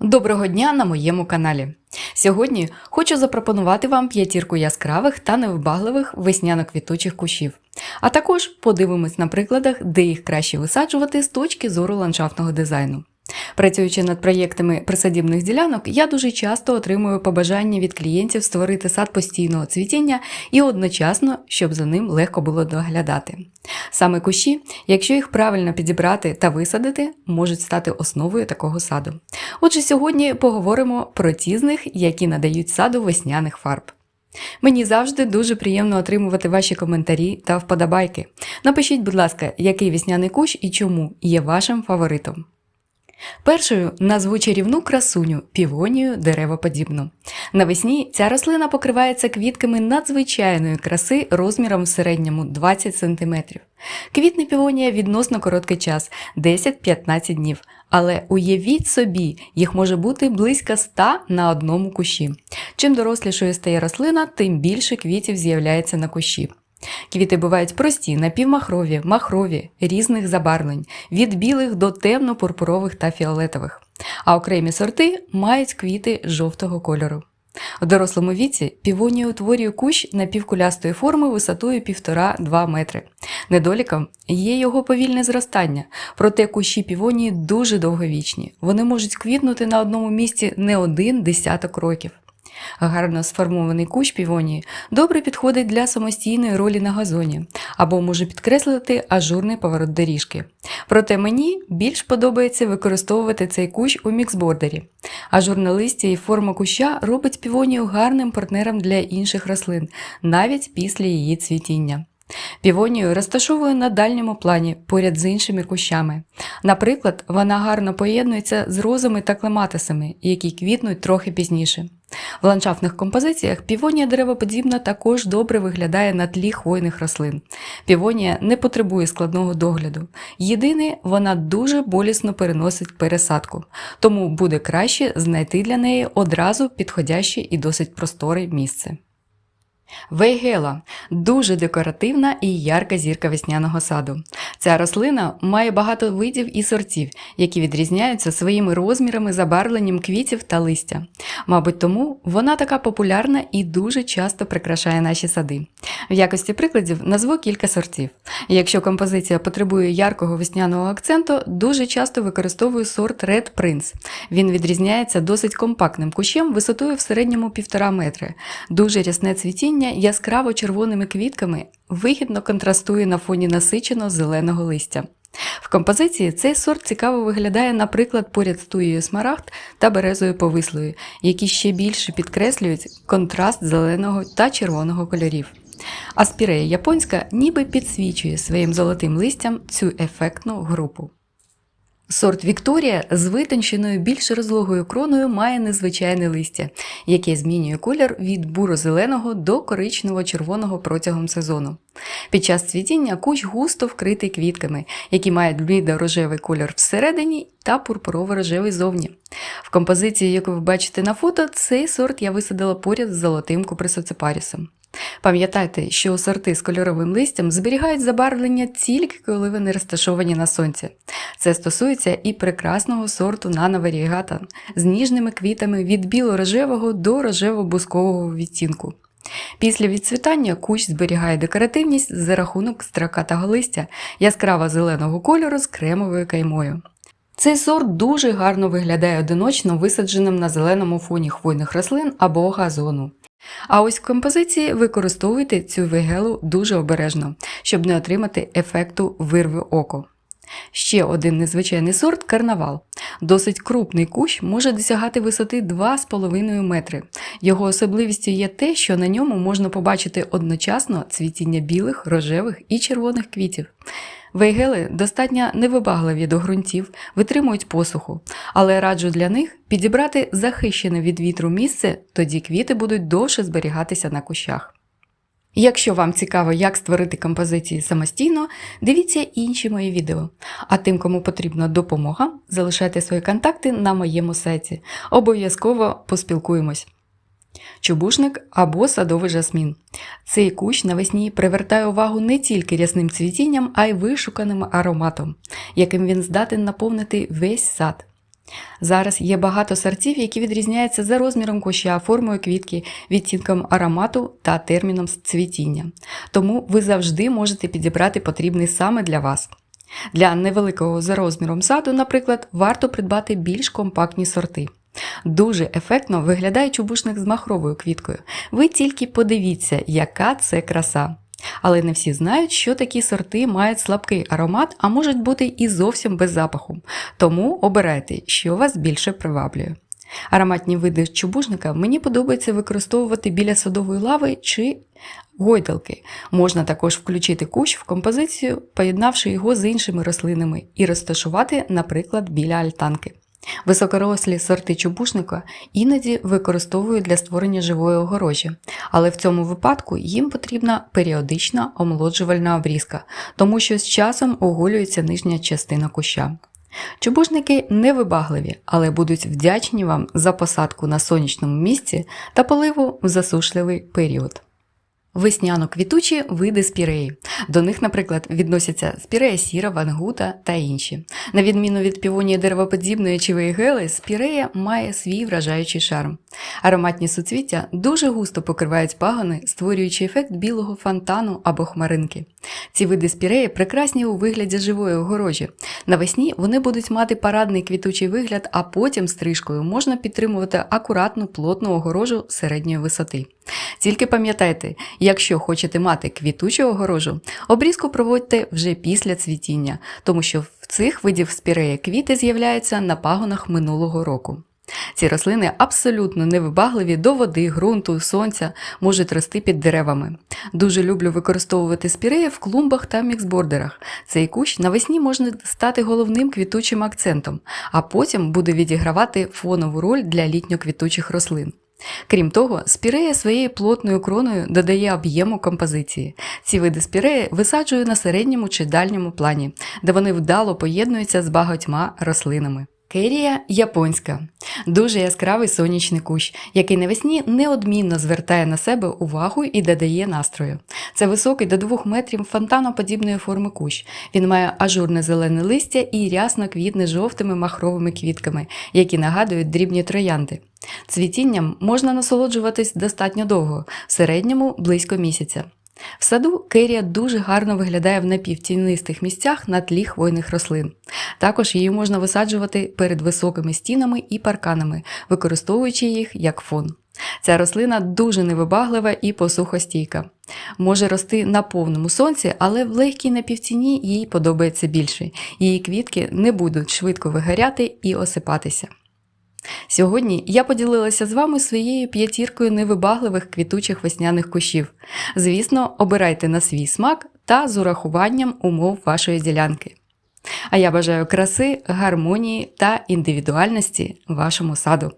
Доброго дня на моєму каналі. Сьогодні хочу запропонувати вам п'ятірку яскравих та невибагливих весняно-квітучих кущів. А також подивимось на прикладах, де їх краще висаджувати з точки зору ландшафтного дизайну. Працюючи над проєктами присадібних ділянок, я дуже часто отримую побажання від клієнтів створити сад постійного цвітіння і одночасно, щоб за ним легко було доглядати. Саме кущі, якщо їх правильно підібрати та висадити, можуть стати основою такого саду. Отже, сьогодні поговоримо про ті з них, які надають саду весняних фарб. Мені завжди дуже приємно отримувати ваші коментарі та вподобайки. Напишіть, будь ласка, який весняний кущ і чому є вашим фаворитом. Першою назву чарівну красуню півонію деревоподібну. Навесні ця рослина покривається квітками надзвичайної краси розміром в середньому 20 см. Квітне півонія відносно короткий час 10-15 днів. Але уявіть собі, їх може бути близько 100 на одному кущі. Чим дорослішою стає рослина, тим більше квітів з'являється на кущі. Квіти бувають прості, напівмахрові, махрові, різних забарвлень, від білих до темно-пурпурових та фіолетових. А окремі сорти мають квіти жовтого кольору. У дорослому віці півонія утворює кущ напівкулястої форми висотою 1,5-2 метри. Недоліком є його повільне зростання, проте кущі півонії дуже довговічні. Вони можуть квітнути на одному місці не один десяток років. Гарно сформований кущ півонії добре підходить для самостійної ролі на газоні або може підкреслити ажурний поворот доріжки. Проте мені більш подобається використовувати цей кущ у міксбордері. Ажурне листя і форма куща робить півонію гарним партнером для інших рослин, навіть після її цвітіння. Півонію розташовую на дальньому плані поряд з іншими кущами. Наприклад, вона гарно поєднується з розами та клематисами, які квітнуть трохи пізніше. В ландшафтних композиціях півонія деревоподібна також добре виглядає на тлі хвойних рослин. Півонія не потребує складного догляду. Єдине, вона дуже болісно переносить пересадку, тому буде краще знайти для неї одразу підходяще і досить просторе місце. Вейгела дуже декоративна і ярка зірка весняного саду. Ця рослина має багато видів і сортів, які відрізняються своїми розмірами, забарвленням квітів та листя. Мабуть, тому вона така популярна і дуже часто прикрашає наші сади. В якості прикладів назву кілька сортів. Якщо композиція потребує яркого весняного акценту, дуже часто використовую сорт Red Prince. Він відрізняється досить компактним кущем висотою в середньому 1,5 метри, дуже рясне цвітіння яскраво червоними квітками вигідно контрастує на фоні насиченого зеленого листя. В композиції цей сорт цікаво виглядає, наприклад, поряд з туєю смарагд та березою повислою, які ще більше підкреслюють контраст зеленого та червоного кольорів. Аспірея японська ніби підсвічує своїм золотим листям цю ефектну групу. Сорт Вікторія з витонченою більш розлогою кроною має незвичайне листя, яке змінює колір від буро-зеленого до коричнево-червоного протягом сезону. Під час цвітіння кущ густо вкритий квітками, які мають блідо-рожевий колір всередині та пурпурово-рожевий зовні. В композиції, яку ви бачите на фото, цей сорт я висадила поряд з золотим куприсоцепарісом. Пам'ятайте, що сорти з кольоровим листям зберігають забарвлення тільки коли вони розташовані на сонці. Це стосується і прекрасного сорту Variegata з ніжними квітами від біло-рожевого до рожево-бускового відтінку. Після відцвітання кущ зберігає декоративність за рахунок строкатого листя яскраво зеленого кольору з кремовою каймою. Цей сорт дуже гарно виглядає одиночно висадженим на зеленому фоні хвойних рослин або газону. А ось в композиції використовуйте цю вегелу дуже обережно, щоб не отримати ефекту вирви око. Ще один незвичайний сорт карнавал. Досить крупний кущ може досягати висоти 2,5 метри. Його особливістю є те, що на ньому можна побачити одночасно цвітіння білих, рожевих і червоних квітів. Вейгели достатньо невибагливі до ґрунтів, витримують посуху, але раджу для них підібрати захищене від вітру місце, тоді квіти будуть довше зберігатися на кущах. Якщо вам цікаво, як створити композиції самостійно, дивіться інші мої відео. А тим, кому потрібна допомога, залишайте свої контакти на моєму сайті. Обов'язково поспілкуємось. Чубушник або садовий жасмін. Цей кущ навесні привертає увагу не тільки рясним цвітінням, а й вишуканим ароматом, яким він здатен наповнити весь сад. Зараз є багато сортів, які відрізняються за розміром куща, формою квітки, відтінком аромату та терміном цвітіння. Тому ви завжди можете підібрати потрібний саме для вас. Для невеликого за розміром саду, наприклад, варто придбати більш компактні сорти. Дуже ефектно виглядає чубушник з махровою квіткою. Ви тільки подивіться, яка це краса. Але не всі знають, що такі сорти мають слабкий аромат, а можуть бути і зовсім без запаху. Тому обирайте, що вас більше приваблює. Ароматні види чубушника мені подобається використовувати біля садової лави чи гойдалки. Можна також включити кущ в композицію, поєднавши його з іншими рослинами, і розташувати, наприклад, біля альтанки. Високорослі сорти чубушника іноді використовують для створення живої огорожі, але в цьому випадку їм потрібна періодична омолоджувальна обрізка, тому що з часом оголюється нижня частина куща. Чубушники невибагливі, але будуть вдячні вам за посадку на сонячному місці та поливу в засушливий період. Весняно-квітучі види спіреї. До них, наприклад, відносяться спірея сіра, вангута та інші. На відміну від півонії деревоподібної чи вейгели, спірея має свій вражаючий шарм. Ароматні суцвіття дуже густо покривають пагони, створюючи ефект білого фонтану або хмаринки. Ці види спіреї прекрасні у вигляді живої огорожі. Навесні вони будуть мати парадний квітучий вигляд, а потім стрижкою можна підтримувати акуратну плотну огорожу середньої висоти. Тільки пам'ятайте, якщо хочете мати квітучу огорожу, обрізку проводьте вже після цвітіння, тому що в цих видів спіреї квіти з'являються на пагонах минулого року. Ці рослини абсолютно невибагливі до води, ґрунту, сонця, можуть рости під деревами. Дуже люблю використовувати спіреї в клумбах та міксбордерах. Цей кущ навесні може стати головним квітучим акцентом, а потім буде відігравати фонову роль для літньо-квітучих рослин. Крім того, спірея своєю плотною кроною додає об'єму композиції. Ці види спіреї висаджую на середньому чи дальньому плані, де вони вдало поєднуються з багатьма рослинами. Керія японська дуже яскравий сонячний кущ, який навесні неодмінно звертає на себе увагу і додає настрою. Це високий до 2 метрів фонтаноподібної форми кущ. Він має ажурне зелене листя і рясно квітне жовтими махровими квітками, які нагадують дрібні троянди. Цвітінням можна насолоджуватись достатньо довго, в середньому близько місяця. В саду керія дуже гарно виглядає в напівтінистих місцях на тлі хвойних рослин. Також її можна висаджувати перед високими стінами і парканами, використовуючи їх як фон. Ця рослина дуже невибаглива і посухостійка. Може рости на повному сонці, але в легкій напівтіні їй подобається більше. Її квітки не будуть швидко вигоряти і осипатися. Сьогодні я поділилася з вами своєю п'ятіркою невибагливих квітучих весняних кущів. Звісно, обирайте на свій смак та з урахуванням умов вашої ділянки. А я бажаю краси, гармонії та індивідуальності вашому саду.